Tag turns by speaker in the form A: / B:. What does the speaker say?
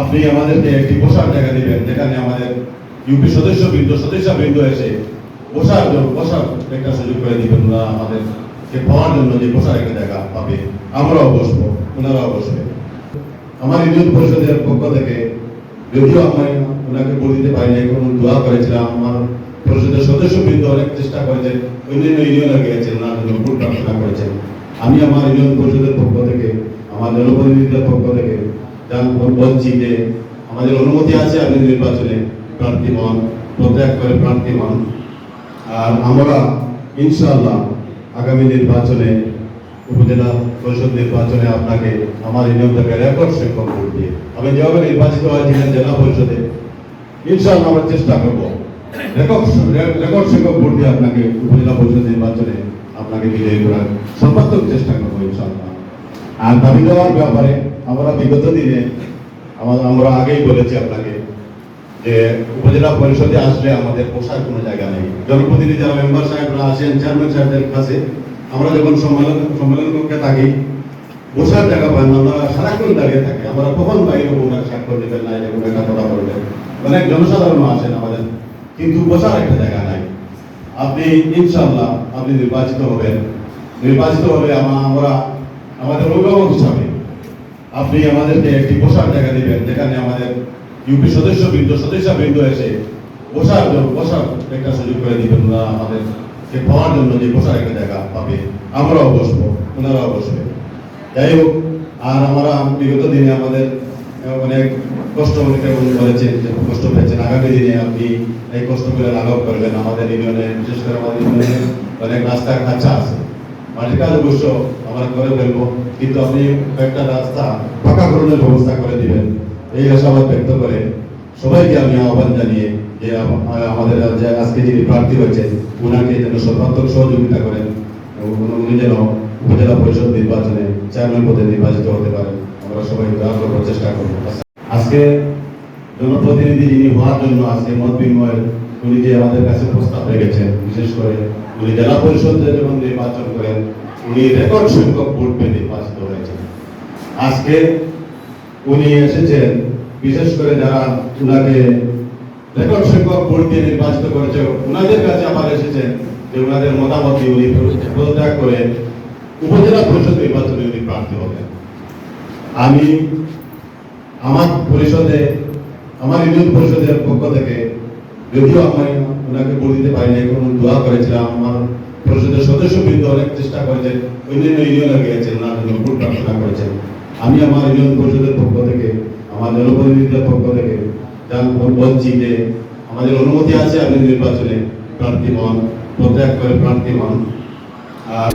A: আপনি আমাদেরকে একটি বসার জায়গা দিবেন, যেখানে আমাদের ইউপি সদস্য বৃন্দ সদস্য বৃন্দ এসে বসার বসার একটা সুযোগ করে দিবেন। ওরা আমাদেরকে পাওয়ার জন্য যে বসার একটা জায়গা পাবে। আমরাও বসবো, ওনারাও বসবে। আমার ইউনিয়ন পরিষদের পক্ষ থেকে যদিও আমি ওনাকে বলে দিতে পারি নাই কোনো দোয়া করেছিলাম। আমার পরিষদের সদস্য বৃন্দ অনেক চেষ্টা করেছেন, অন্যান্য ইউনিয়নে গিয়েছেন, ওনার জন্য ভোট প্রার্থনা করেছেন। আমি আমার ইউনিয়ন পরিষদের পক্ষ থেকে, আমার জনপ্রতিনিধিদের পক্ষ থেকে জান- বলছি যে আমাদের অনুমতি আছে আপনি নির্বাচনে প্রার্থী হন প্রত্যাগ করে প্রার্থী হন। আর আমরা ইনশাআল্লাহ আগামী নির্বাচনে, উপজেলা পরিষদ নির্বাচনে আপনাকে আমার ইউনিয়ন থেকে রেকর্ড সংখ্যক ভোট দিয়ে। আমি যেভাবে নির্বাচিত হয়েছিলেন জেলা পরিষদে, ইনশাআল্লাহ আমরা চেষ্টা করব রেকর্ড রেকর্ড সংখ্যক ভোট দিয়ে আপনাকে উপজেলা পরিষদ নির্বাচনে আপনাকে বিজয়ী করার। সর্বাত্মক চেষ্টা করব ইনশাআল্লাহ। আর দাবি দেওয়ার ব্যাপারে আমরা বিগত দিনে আমা- আমরা আগেই বলেছি আপনাকে যে উপজেলা পরিষদে আসলে আমাদের বসার কোনো জায়গা নেই। জনপ্রতিনিধি যারা মেম্বার সাহেবরা আসেন চেয়ারম্যান সাহেবদের কাছে আমরা যখন সম্মেলন সম্মেলন কক্ষে থাকি বসার জায়গা পাই না, আমরা সারাক্ষণ দাঁড়িয়ে থাকি। আমরা কখন বাইরে ওনার স্বাক্ষর দেবেন না এরকম একটা কথা বলবেন অনেক জনসাধারণ আসেন আমাদের। কিন্তু বসার একটা জায়গা নাই। আপনি ইনশাল্লাহ আপনি নির্বাচিত হবেন। নির্বাচিত হলে আমরা আমাদের অভিভাবক হিসাবে আপনি আমাদেরকে একটি বসার জায়গা দিবেন, যেখানে আমাদের ইউপি সদস্য বৃন্দ সদস্য বৃন্দ এসে বসার বসার একটা সুযোগ করে দিবেন। ওরা আমাদেরকে পাওয়ার জন্য যে বসার একটা জায়গা পাবে। আমরাও বসবো, ওনারাও বসবে। যাই হোক, আর আমরা বিগত দিনে আমাদের, অনেক কষ্ট অনেকে বলেছেন যে কষ্ট পেয়েছেন। আগামী দিনে আপনি এই কষ্টগুলো লাঘব করবেন। আমাদের ইউনিয়নে বিশেষ করে আমাদের ইউনিয়নে অনেক রাস্তা কাঁচা আছে। মাটির কাজ অবশ্য আমরা করে ফেলব, কিন্তু আপনি কয়েকটা রাস্তা পাকাকরণের ব্যবস্থা করে দিবেন। এই আশাবাদ ব্যক্ত করে। সবাইকে আমি আহ্বান জানিয়ে যে আমাদের যে আজকে যিনি প্রার্থী হয়েছেন, উনাকে যেন সর্বাত্মক সহযোগিতা করেন এবং উনি- যেন উপজেলা পরিষদ নির্বাচনে চেয়ারম্যান পদে নির্বাচিত হতে পারেন। আমরা সবাই চেষ্টা করব। আজকে জনপ্রতিনিধি যিনি হওয়ার জন্য আজকে মত বিনিময়ের উনি যে আমাদের কাছে প্রস্তাব রেখেছেন, বিশেষ করে উনি জেলা পরিষদে যখন নির্বাচন করেন, উনি রেকর্ড সংখ্যক ভোট পেয়ে নির্বাচিত হয়েছেন। আজকে উনি এসেছেন, বিশেষ করে যারা উনাকে রেকর্ড সংখ্যক ভোট দিয়ে নির্বাচিত করেছে, উনাদের কাছে আবার এসেছেন যে উনাদের মতামত উনি পদত্যাগ করে উপজেলা পরিষদ নির্বাচনে উনি প্রার্থী হবেন। আমি আমার পরিষদে আমার ইউনিয়ন পরিষদের পক্ষ থেকে যদিও আমি ওনাকে বলে দিতে পারি নাই কোনো দোয়া করেছিলাম। আমার পরিষদের সদস্য বৃন্দ অনেক চেষ্টা করেছেন অন্যান্য ইউনিয়নে গিয়েছেন ওনার জন্য ভোট প্রার্থনা করেছেন। আমি আমার ইউনিয়ন পরিষদের পক্ষ থেকে, আমার জনপ্রতিনিধিদের পক্ষ থেকে জান- বলছি যে, আমাদের অনুমতি আছে আপনি নির্বাচনে প্রার্থী হন প্রত্যাগ করে প্রার্থী হন আর